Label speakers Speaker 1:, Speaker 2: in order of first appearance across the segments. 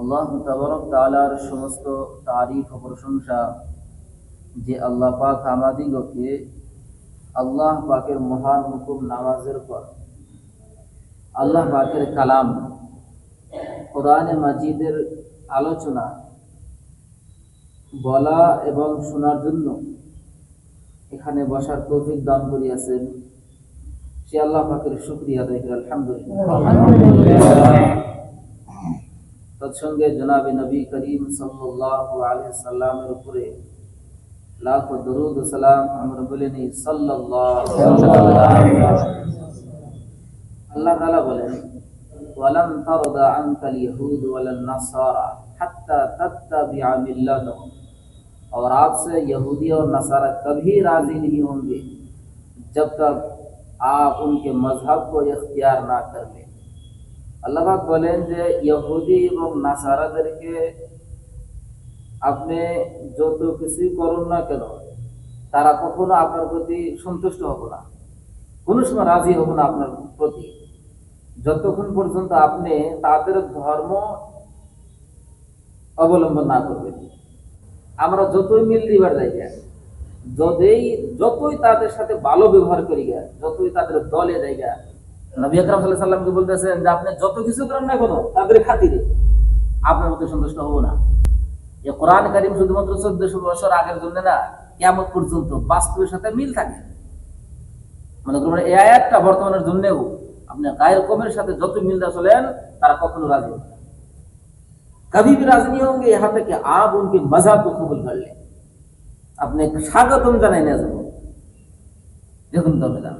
Speaker 1: আল্লাহ তাবারক তাআলার সমস্ত তারিফ ও প্রশংসা যে আল্লাহ পাক আমাদিগকে আল্লাহ পাকের মহান হুকুম নামাজের পর আল্লাহ পাকের কালাম কোরআনে মাজিদের আলোচনা বলা এবং শোনার জন্য এখানে বসার তৌফিক দান করিয়াছেন। সে আল্লাহ পাকের শুক্রিয়া আদায় আলহামদুলিল্লাহ। تچھنگے جناب نبی کریم صلی اللہ علیہ اللہ اللہ تعالیٰ انکل یہودہ اور آپ سے یہودی اور نصارہ کبھی راضی نہیں ہوں گے جب تک آپ ان کے مذہب کو اختیار نہ کر لیں۔ পাক বলেন যে ইহুদি এবং নাসারাদেরকে আপনি যত কিছুই করুন না কেন তারা কখনো আপনার প্রতি সন্তুষ্ট হব না। কোনো সময় রাজি হব না আপনার প্রতি। যতক্ষণ পর্যন্ত আপনি তাদের ধর্ম অবলম্বন না করবেন। আমরা যতই মিল দিবার যাই গা, যতই তাদের সাথে ভালো ব্যবহার করি গা যতই তাদের দলে যাই গা, নবী আকরাম সাল্লাল্লাহু আলাইহি সাল্লামকে বলতেছেন যে আপনি যত কিছু করেন না কেন তাদের খাতিরে আপনার মধ্যে সন্তুষ্ট হব না যে কোরআন কারিম শুধুমাত্র চোদ্দশো বছর আগের জন্য না কেমন পর্যন্ত বাস্তবের সাথে মিল থাকে মনে করুন এই আয়াতটা বর্তমানের জন্যেও আপনি গায়ের কমের সাথে যত মিল না চলেন তারা কখনো রাজি হবে না कभी भी राजी नहीं होंगे यहाँ तक कि आप उनके मजहब को कबूल कर लें अपने স্বাগতম জানাই না যাবো দেখুন তবে না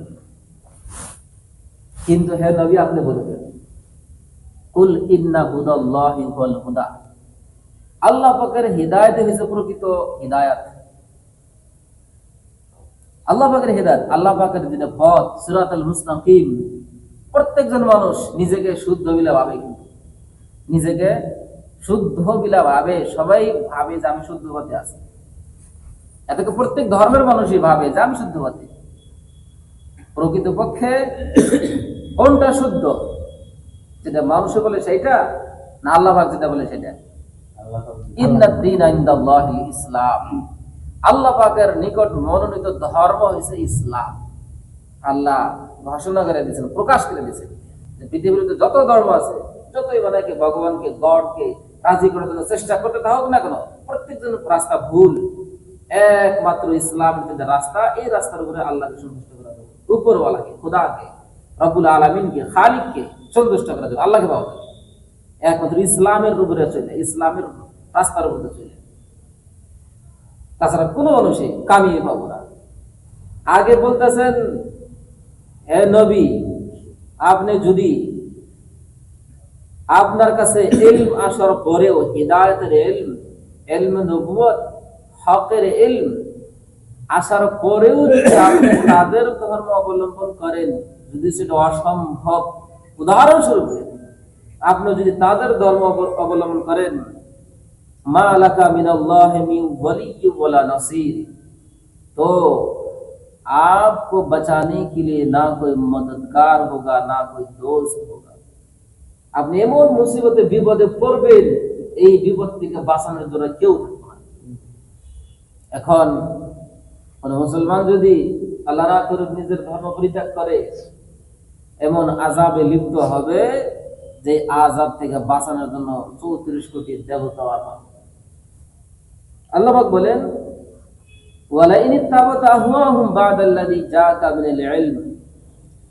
Speaker 1: কিন্তু হে নবী, আপনি বলবেন কুল ইন্না হুদাল্লাহি হুদা। আল্লাহ পাকের হিদায়াত হইছে প্রকৃত হিদায়াত। আল্লাহ পাকের হিদায়াত, আল্লাহ পাকের যেটা পথ, সিরাতাল মুস্তাকিম, প্রত্যেকজন মানুষ নিজেকে শুদ্ধ বিলা ভাবে কিন্তু। নিজেকে শুদ্ধ বিলা ভাবে, সবাই ভাবে যে আমি শুদ্ধ পথে আছি। এতকে প্রত্যেক ধর্মের মানুষই ভাবে যে আমি শুদ্ধ পথে প্রকৃত পক্ষে কোনটা শুদ্ধ। যেটা মানুষে বলে সেইটা, না আল্লাহ যেটা বলে সেটা। ইসলাম। নিকট মনোনীত ধর্ম হয়েছে ইসলাম। আল্লাহ ঘোষণা করে দিয়েছেন, প্রকাশ করে দিয়েছেন মধ্যে যত ধর্ম আছে, যতই মানে ভগবানকে, গডকে রাজি করার জন্য চেষ্টা করতে হোক না কেন প্রত্যেকজন রাস্তা ভুল। একমাত্র ইসলাম রাস্তা, এই রাস্তার উপরে আল্লাহকে সন্তুষ্ট করা। উপরওয়ালাকে, খুদাকে। রব্বুল আলমিনকে খালিককে সন্তুষ্ট করা যাবে আল্লাহকে পাওয়া যাবে একমাত্র ইসলামের উপরে চলে, ইসলামের রাস্তার উপরে চলে। তাছাড়া কোনো মানুষই কামিয়ে পাবো না। আগে বলতেছেন হে নবী, আপনি যদি আপনার কাছে ইলম আসার পরেও হিদায়তের ইলম ইলম নবুয়ত হকের ইলম আসার পরেও যদি আপনি তাদের ধর্ম অবলম্বন করেন যদি সেটা অসম্ভব উদাহরণস্বরূপ আপনি যদি তাদের ধর্ম অব- অবলম্বন করেন মা লাকা মিনাল্লাহি মিন ওয়ালিয়্যি ওয়ালা নাসির तो आपको बचाने के लिए ना कोई मददगार होगा ना कोई दोस्त होगा আপনি এমন মুসিবতে বিপদে পড়বেন এই বিপদ থেকে বাঁচানোর জন্য কেউ থাকবে না এখন কোন মুসলমান যদি আল্লাহ না করে নিজের ধর্ম পরিত্যাগ করে এমন আজাবে লিপ্ত হবে যে আজাব থেকে বাঁচানোর জন্য চৌত্রিশ কোটি দেবতা আল্লাহাক বলেন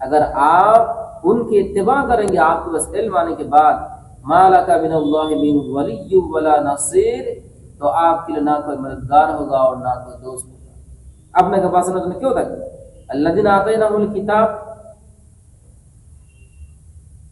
Speaker 1: اگر آپ ان کی اتباع کریں گے آپ کے بس علم آنے کے بعد تو آپ کے لیے نہ کوئی مددگار ہوگا اور نہ کوئی دوست ہوگا آپ نے پاس کیوں تک اللہ دن آتے نہ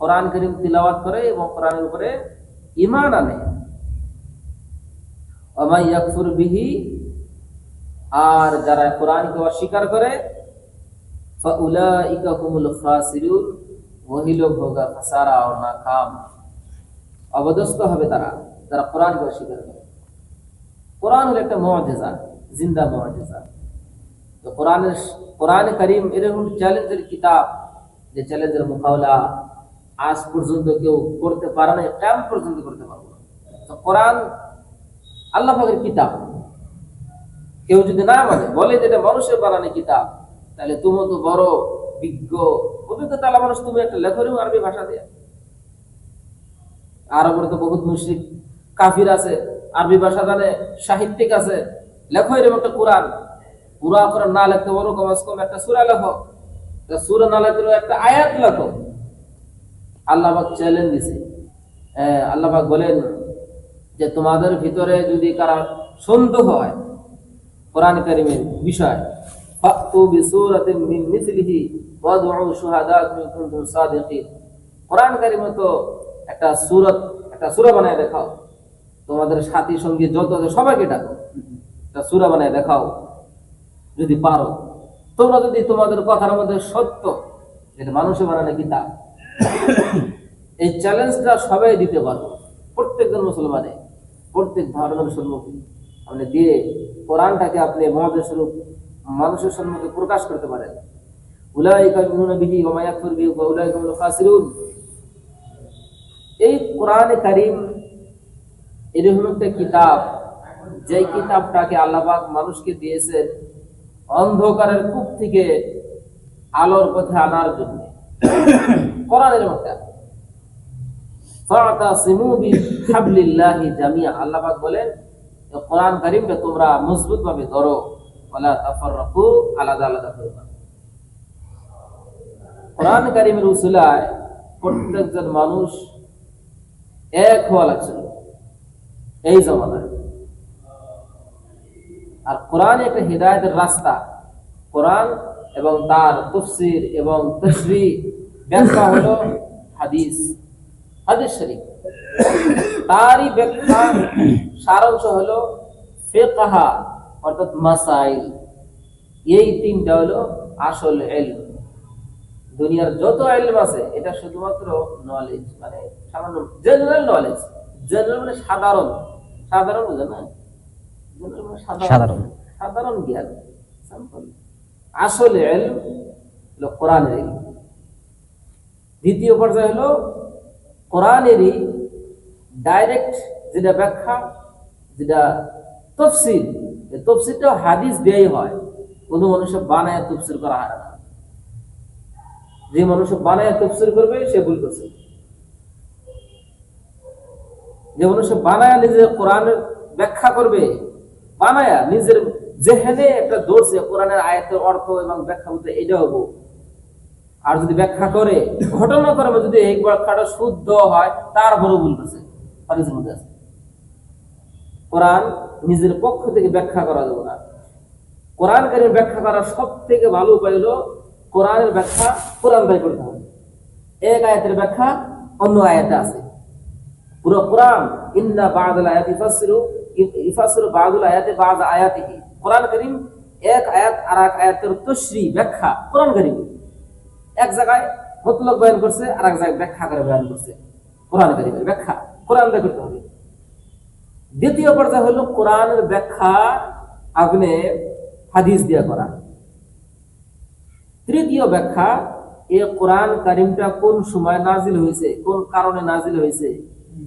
Speaker 1: কোরআন করিম তিলাওয়াত করে এবং কোরআনের উপরে ঈমান আনে। ওমাই ইয়াকফুর বিহি, আর যারা কোরআনকে অস্বীকার করে অবদস্ত হবে তারা, যারা কোরআনকে অস্বীকার করে। কোরআন হলো একটা মুআজিজা জিন্দা মুআজিজা তো কোরআনের, কোরআন করিম এরকম চ্যালেঞ্জের কিতাব, যে চ্যালেঞ্জের মোকাবেলা আজ পর্যন্ত কেউ করতে পারে না কেমন পর্যন্ত করতে পারব না। তো কোরআন আল্লাহ কিতাব। কেউ যদি না মানে বলে যে এটা মানুষের বানানো কিতাব, তাহলে তুমি তো বড় বিজ্ঞ অভিজ্ঞ তালা মানুষ, তুমি একটা লেখরি আরবি ভাষা দিয়ে। আরবের তো বহুত মুশরিক, কাফির আছে, আরবি ভাষা জানে, সাহিত্যিক আছে লেখো এরকম একটা কোরআন। পুরা কোরআন না লেখতে পারো কমাস কম একটা সুরা লেখো। সুরা না লেখতে একটা আয়াত লেখো। আল্লাহ চ্যালেঞ্জ দিছে। হ্যাঁ, আল্লাহ বলেন যে তোমাদের ভিতরে যদি কারা সন্দেহ হয় কোরআন কারিমের বিষয় কোরআন কারিমে তো একটা সুরত একটা সূরা বানায় দেখাও। তোমাদের সাথী সঙ্গী যত সবাইকে ডাকো। একটা সূরা বানায় দেখাও যদি পারো। তোমরা যদি তোমাদের কথার মধ্যে সত্য এটা মানুষে বানানো কিতাব এই চ্যালেঞ্জটা সবাই দিতে পারব প্রত্যেকজন মুসলমানে, প্রত্যেক ধর্মের সম্মুখে। আপনি দিয়ে কোরআনটাকে আপনি মহাদের স্বরূপ মানুষের সম্মুখে প্রকাশ করতে পারেন। এই কোরআনে কারীম, এরকম একটা কিতাব যে কিতাবটাকে আল্লাহ পাক মানুষকে দিয়েছেন অন্ধকারের কূপ থেকে আলোর পথে আনার জন্য। কোরআনের মধ্যে প্রত্যেকজন মানুষ এক হওয়া লাগছিল এই জমানায়। আর কোরআন একটা হৃদায়তের রাস্তা। কোরআন এবং তার তফসির এবং তসরি ব্যাখ্যা হলো হাদিস হাদিস শরীফ। তারই ব্যাখ্যা সারাংশ হলো ফেকাহা অর্থাৎ মাসাইল। এই তিনটা হলো আসল এলম দুনিয়ার যত এলম আছে এটা শুধুমাত্র নলেজ মানে সামান্য জেনারেল নলেজ জেনারেল মানে সাধারণ। সাধারণ বুঝে না? মানে
Speaker 2: সাধারণ।
Speaker 1: সাধারণ। জ্ঞান। আসলে এলম হলো কোরআনের এলম দ্বিতীয় পর্যায়ে হলো কোরআনেরই ডাইরেক্ট যেটা ব্যাখ্যা, যেটা তফসিল তফসিলটাও হাদিস দিয়েই হয়। কোনো মানুষ বানায় তফসিল করা হয় না। যে মানুষ বানায় তফসিল করবে, সে ভুল করছে। যে মানুষ বানায় নিজে কোরআনের ব্যাখ্যা করবে, বানায়া নিজের জেহেনে একটা দৌড়ছে, কোরআনের আয়াতের অর্থ এবং ব্যাখ্যা বলতে এটা হব। আর যদি ব্যাখ্যা করে, ঘটনা কর্মে যদি এই ব্যাখ্যাটা শুদ্ধ হয় তার বড় ভুল আছে। কোরআন নিজের পক্ষ থেকে ব্যাখ্যা করা যাবে না। কোরআন কারিমের ব্যাখ্যা করার সব থেকে ভালো উপায় হলো, কোরআনের ব্যাখ্যা কোরআন বাই করতে হবে। এক আয়াতের ব্যাখ্যা অন্য আয়াতে আছে। পুরো কোরআন, ইন্না বাদুল আয়াত ইফাসিরু ইফাসিরু বাদুল আয়াতে বাদ আয়াতিহি। কোরআন করিম এক আয়াত আর এক আয়াতের তশরি ব্যাখ্যা কোরআন করিম এক জায়গায় মতলব বয়ান করছে আর এক জায়গায় ব্যাখ্যা করে বয়ান করছে। কোরআন করিমের ব্যাখ্যা, কোরআন দিয়ে করতে হবে। দ্বিতীয় পর্যায়ে হলো কোরআনের ব্যাখ্যা আপনি হাদিস দিয়ে করা। তৃতীয় ব্যাখ্যা এ কোরআন কারিমটা কোন সময় নাজিল হয়েছে, কোন কারণে নাজিল হয়েছে,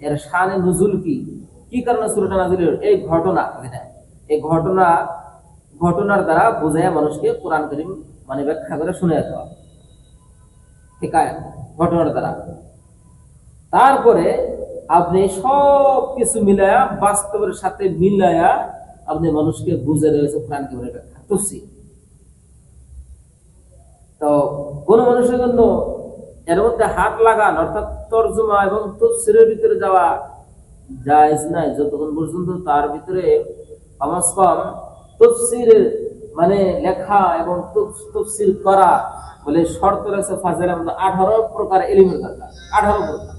Speaker 1: এর শানে নজুল কি? কি কারণে সুরটা নাজিল এই ঘটনা এই ঘটনা, ঘটনার দ্বারা বোঝায় মানুষকে কোরআন করিম মানে ব্যাখ্যা করে শুনে দেওয়া। ঘটনার দ্বারা তারপরে আপনি সব কিছু মিলায়া, বাস্তবের সাথে মিলায়া আপনি মানুষকে বুঝে রয়েছে কোরআন কীভাবে ব্যাখ্যা তো কোন মানুষের জন্য এর মধ্যে হাত লাগান, অর্থাৎ তর্জমা এবং তফসিরের ভিতরে যাওয়া জায়েজ নাই। যতক্ষণ পর্যন্ত তার ভিতরে কমাস কম তফসিরের মানে লেখা এবং তফ- তফসির করা বলে শর্ত রয়েছে ফাজের আঠারো প্রকার এলিমের দরকার। আঠারো প্রকার।